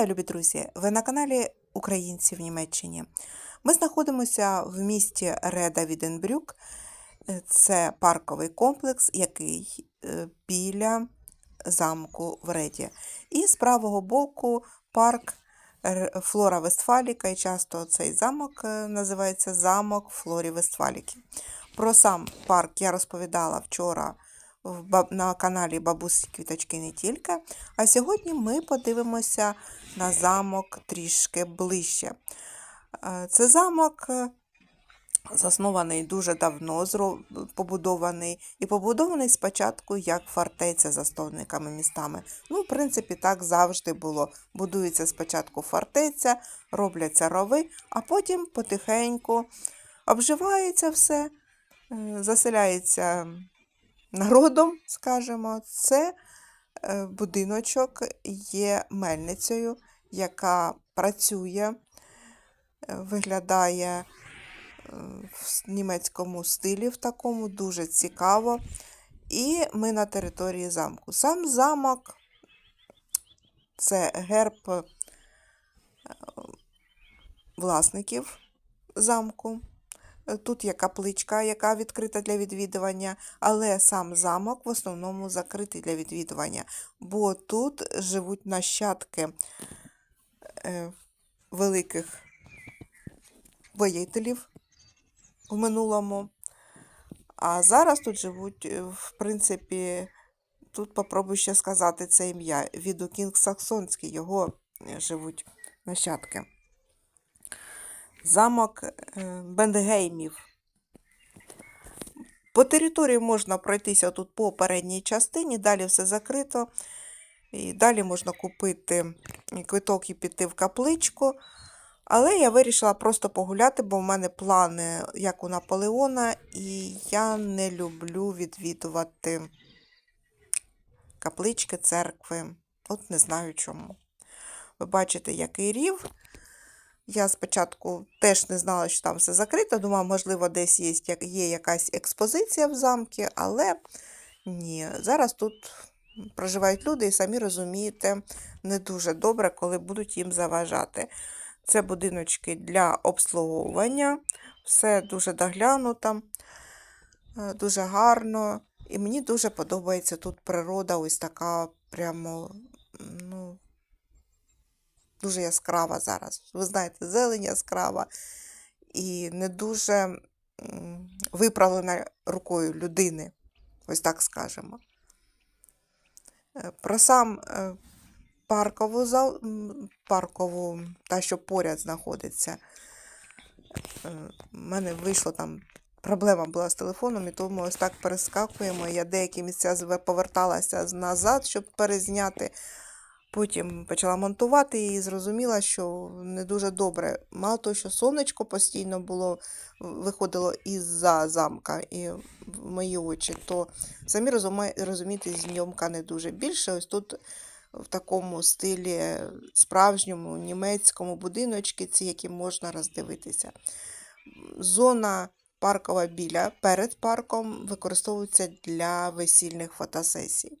Вітаю, любі друзі! Ви на каналі Українці в Німеччині. Ми знаходимося в місті Реда Віденбрюк. Е, Це парковий комплекс, який е, біля замку в Реді. І з правого боку парк Флора Вестфаліка, і часто цей замок е, називається замок Флорі Вестфаліки. Про сам парк я розповідала вчора на каналі Бабусі Квіточки не тільки. А сьогодні ми подивимося на замок трішки ближче. Е, Це замок е, заснований дуже давно, побудований, і побудований спочатку як фортеця засновниками містами. Ну, в принципі, так завжди було. Будується спочатку фортеця, робляться рови, а потім потихеньку обживається все, е, заселяється народом, скажімо. Це будиночок є мельницею, яка працює, е, виглядає е, в німецькому стилі в такому, дуже цікаво. І ми на території замку. Сам замок це герб е, власників замку. Е, Тут є капличка, яка відкрита для відвідування, але сам замок в основному закритий для відвідування, бо тут живуть нащадки е, великих воїтелів в минулому. А зараз тут живуть, е, в принципі, тут попробую ще сказати це ім'я. Відукінг Саксонський, його живуть нащадки. Замок е, Бендгеймів. По території можна пройтися тут по передній частині, далі все закрито. І далі можна купити квиток і піти в капличку. Але я вирішила просто погуляти, бо в мене плани, як у Наполеона, і я не люблю відвідувати каплички, церкви. От не знаю чому. Ви бачите, який рів. Я спочатку теж не знала, що там все закрито. Думала, можливо, десь є, є якась експозиція в замку, але ні. Зараз тут проживають люди і самі розумієте, не дуже добре, коли будуть їм заважати. Це будиночки для обслуговування, все дуже доглянуто, е, дуже гарно. І мені дуже подобається тут природа, ось така прямо, ну, дуже яскрава зараз. Ви знаєте, зелень яскрава і не дуже виправлена рукою людини, ось так скажемо. Е, Про сам е, паркову, зал, паркову, та, що поряд знаходиться. Е, У мене вийшло там. Проблема була з телефоном, і тому ось так перескакуємо. Я деякі місця поверталася назад, щоб перезняти. Потім почала монтувати і зрозуміла, що не дуже добре. Мало того, що сонечко постійно було, виходило із-за замка і в мої очі, то самі розумієте, зйомка не дуже. Більше ось тут в такому стилі справжньому німецькому будиночки, ці, які можна роздивитися. Зона паркова біля перед парком використовується для весільних фотосесій.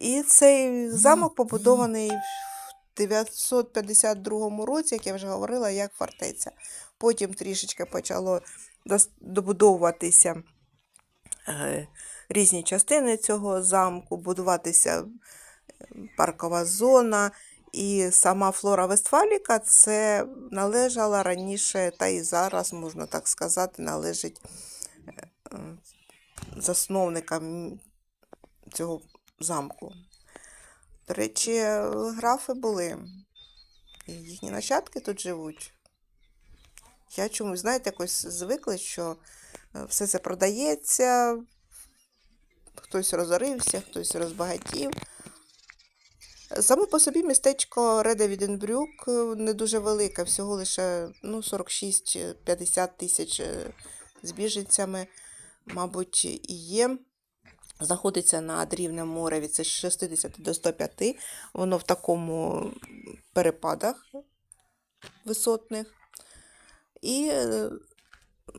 І цей замок побудований в 952 році, як я вже говорила, як фортеця. Потім трішечки почало добудовуватися е, різні частини цього замку, будуватися паркова зона. І сама Флора Вестфаліка це належала раніше, та і зараз, можна так сказати, належить е, е, засновникам цього замку. До речі, графи були. І їхні нащадки тут живуть. Я чомусь, знаєте, якось звикла, що е, все це продається, хтось розорився, хтось розбагатів. Саме по собі містечко Реда Віденбрюк е, не дуже велике, всього лише ну, 46-50 тисяч е, з біженцями, мабуть, і є. Знаходиться над рівнем моря від 60 до 105. Воно в такому перепадах висотних. І е,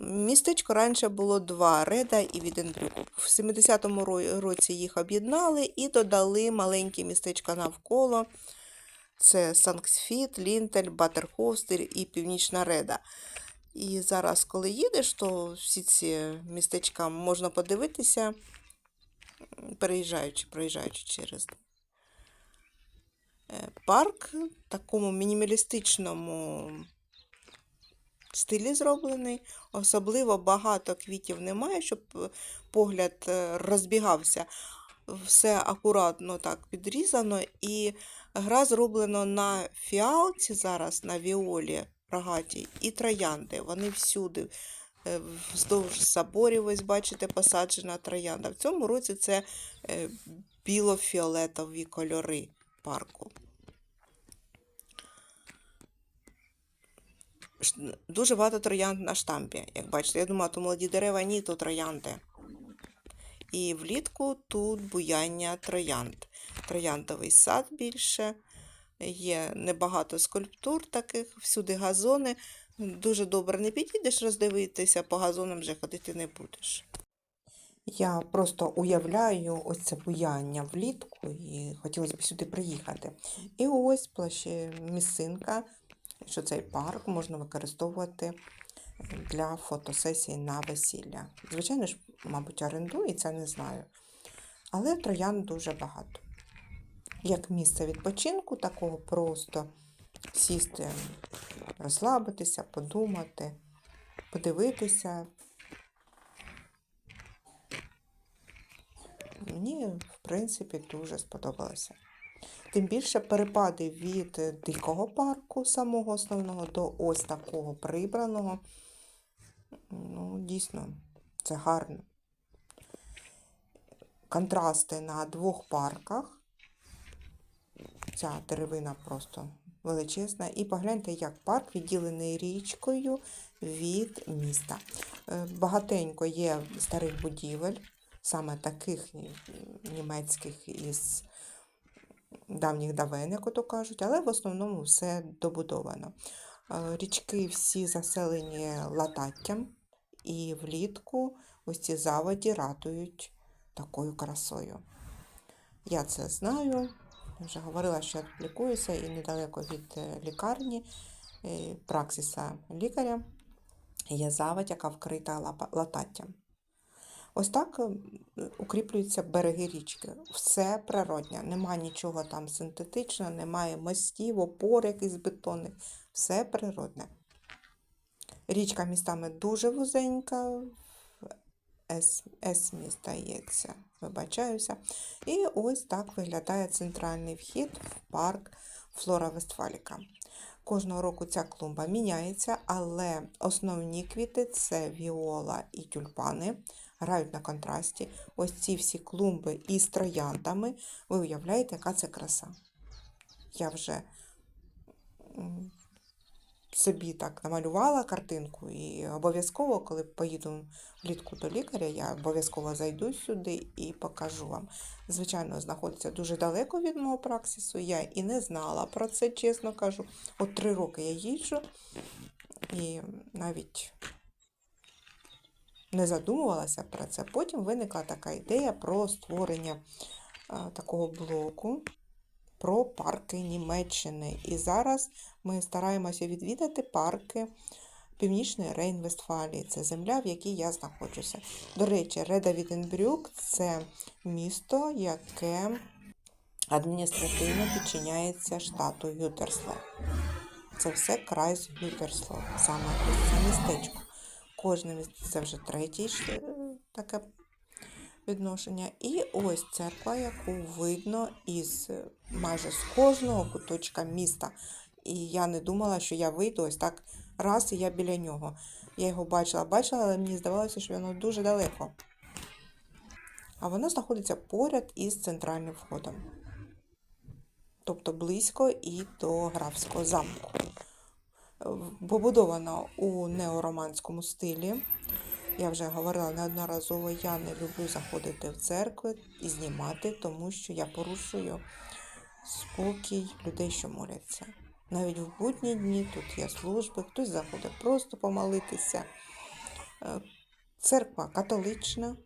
містечко раніше було два Реда і Віденбрюк. В 70-му році їх об'єднали і додали маленьке містечко навколо. Це Санксфіт, Лінтель, Батерховстер і Північна Реда. І зараз, коли їдеш, то всі ці містечка можна подивитися, переїжджаючи, проїжджаючи через Е, парк такому мінімалістичному стилі зроблений. Особливо багато квітів немає, щоб погляд е, розбігався. Все акуратно так підрізано, і гра зроблена на фіалці зараз, на віолі рогатій, і троянди. Вони всюди. Е, Вздовж заборів, ось бачите, посаджена троянда. В цьому році це е, біло-фіолетові кольори парку. Дуже багато троянд на штампі. Як бачите, я думала, то молоді дерева, ні, то троянди. І влітку тут буяння троянд. Трояндовий сад більше. Є небагато скульптур таких, всюди газони. Дуже добре не підійдеш роздивитися, по газонам вже ходити не будеш. Я просто уявляю ось це буяння влітку і хотілося б сюди приїхати. І ось площа місцинка, що цей парк можна використовувати для фотосесії на весілля. Звичайно ж, мабуть, орендується, не знаю. Але троян дуже багато. Як місце відпочинку, такого просто сісти, розслабитися, подумати, подивитися. Мені, в принципі, дуже сподобалося. Тим більше перепади від дикого парку, самого основного, до ось такого прибраного. Ну, дійсно, це гарно. Контрасти на двох парках. Ця деревина просто величезна. І погляньте, як парк відділений річкою від міста. Е, Багатенько є старих будівель, саме таких німецьких із давніх давен, як ото кажуть, але в основному все добудовано. Е, Річки всі заселені лататтям, і влітку ось ці заводі радують такою красою. Я це знаю. Я вже говорила, що я тут лікуюся і недалеко від е, лікарні е, праксиса лікаря є заводь, яка вкрита лататтям. Ось так укріплюються береги річки. Все природне, нема нічого там синтетичного, немає мостів, опор якихось бетонних. Все природне. Річка містами дуже вузенька, С, С міста вибачаюся. І ось так виглядає центральний вхід в парк Флора Вестфаліка. Кожного року ця клумба міняється, але основні квіти це віола і тюльпани, грають на контрасті. Ось ці всі клумби із трояндами. Ви уявляєте, яка це краса. Я вже собі так намалювала картинку, і обов'язково, коли поїду влітку до лікаря, я обов'язково зайду сюди і покажу вам. Звичайно, знаходиться дуже далеко від мого праксису. Я і не знала про це, чесно кажу. От три роки я їжджу і навіть не задумувалася про це. Потім виникла така ідея про створення такого блоку про парки Німеччини. І зараз ми стараємося відвідати парки Північної Рейн-Вестфалії. Це земля, в якій я знаходжуся. До речі, Реда Віденбрюк це місто, яке адміністративно підчиняється штату Гютерсло. Це все край Гютерсло, саме це містечко. Кожне місце це вже третє е, таке відношення. І ось церква, яку видно із е, майже з кожного куточка міста. І я не думала, що я вийду ось так раз і я біля нього. Я його бачила, бачила, але мені здавалося, що воно дуже далеко. А воно знаходиться поряд із центральним входом. Тобто близько і до графського замку. Е, Побудовано у неороманському стилі. Я вже говорила неодноразово, я не люблю заходити в церкви і знімати, тому що я порушую спокій людей, що моляться. Навіть в будні дні тут є служби, хтось заходить просто помолитися. Е, Церква католична.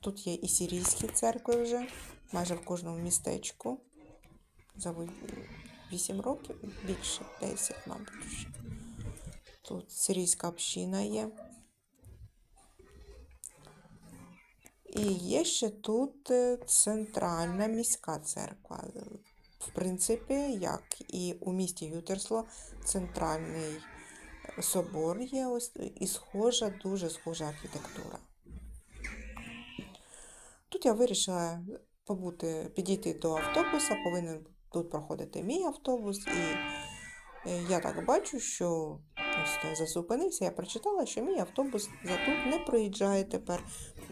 Тут є і сирійські церкви вже, майже в кожному містечку. За 8 років, більше, 10, мабуть. Тут сирійська община є. І є ще тут е, центральна міська церква. В принципі, як і у місті Ютерсло, центральний собор є ось і схожа, дуже схожа архітектура. Тут я вирішила побути, підійти до автобуса, повинен тут проходити мій автобус, і е, я так бачу, що ось я зупинився, я прочитала, що мій автобус за тут не проїжджає тепер,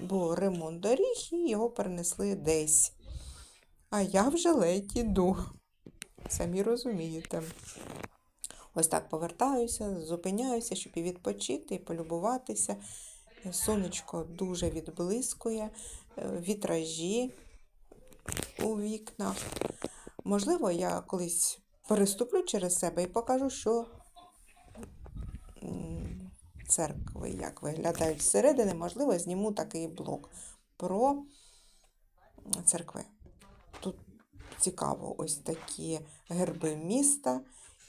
бо ремонт доріг і його перенесли десь. А я вже ледь іду. Самі розумієте. Ось так повертаюся, зупиняюся, щоб і відпочити, і полюбуватися. Сонечко дуже відблискує, е, вітражі у вікнах. Можливо, я колись переступлю через себе і покажу, що церкви як виглядають зсередини. Можливо, зніму такий блок про церкви. Тут цікаво ось такі герби міста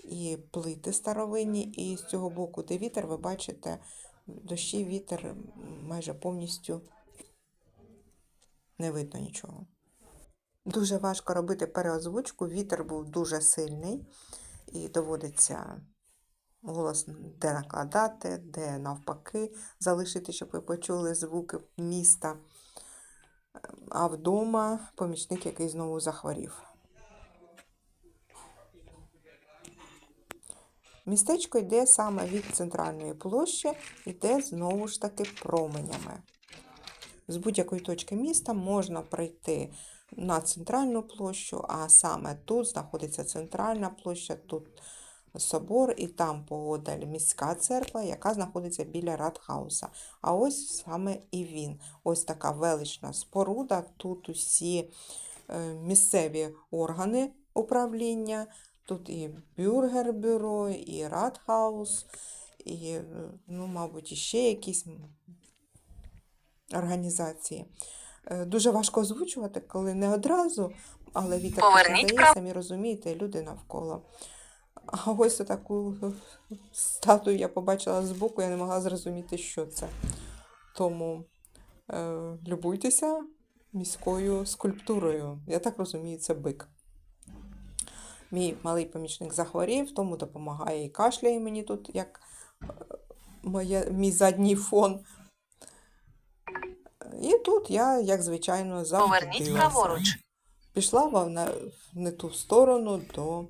і плити старовинні. І з цього боку, де вітер, ви бачите, дощі вітер майже повністю не видно нічого. Дуже важко робити переозвучку, вітер був дуже сильний, і доводиться голос де накладати, де навпаки залишити, щоб ви почули звуки міста. А вдома помічник, який знову захворів. Містечко йде саме від центральної площі, йде знову ж таки променями. З будь-якої точки міста можна прийти на центральну площу, а саме тут знаходиться центральна площа, тут собор, і там поодаль міська церква, яка знаходиться біля Радхауса. А ось саме і він. Ось така велична споруда. Тут усі е, місцеві органи управління. Тут і бюргербюро, і Радхаус, і, е, ну, мабуть, іще якісь організації. Е, Дуже важко озвучувати, коли не одразу, але Поверніть самі розумієте, люди навколо. А ось таку статую я побачила збоку, я не могла зрозуміти, що це. Тому е, любуйтеся міською скульптурою. Я так розумію, це бик. Мій малий помічник захворів, тому допомагає і кашляє мені тут, як е, моє, мій задній фон. І тут я, як звичайно, Поверніть праворуч. Пішла в на, в не ту сторону до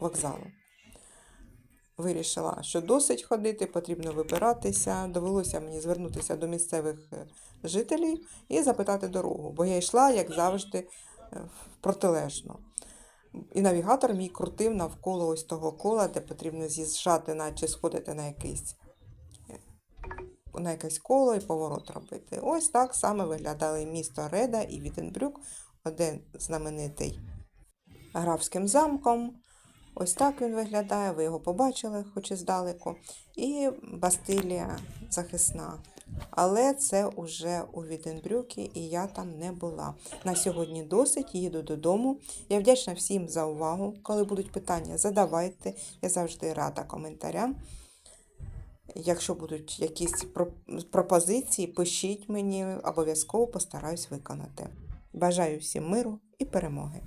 вокзалу. Вирішила, що досить ходити, потрібно вибиратися. Довелося мені звернутися до місцевих е, жителів і запитати дорогу, бо я йшла, як завжди, е, протилежно. І навігатор мій крутив навколо ось того кола, де потрібно з'їжджати, наче сходити на якийсь е, на якесь коло і поворот робити. Ось так саме виглядали місто Реда і Віденбрюк, один знаменитий графським замком. Ось так він виглядає, ви його побачили, хоч і здалеку. І Бастилія захисна. Але це уже у Віденбрюкі, і я там не була. На сьогодні досить, їду додому. Я вдячна всім за увагу. Коли будуть питання, задавайте. Я завжди рада коментарям. Якщо будуть якісь пропозиції, пишіть мені, обов'язково постараюсь виконати. Бажаю всім миру і перемоги!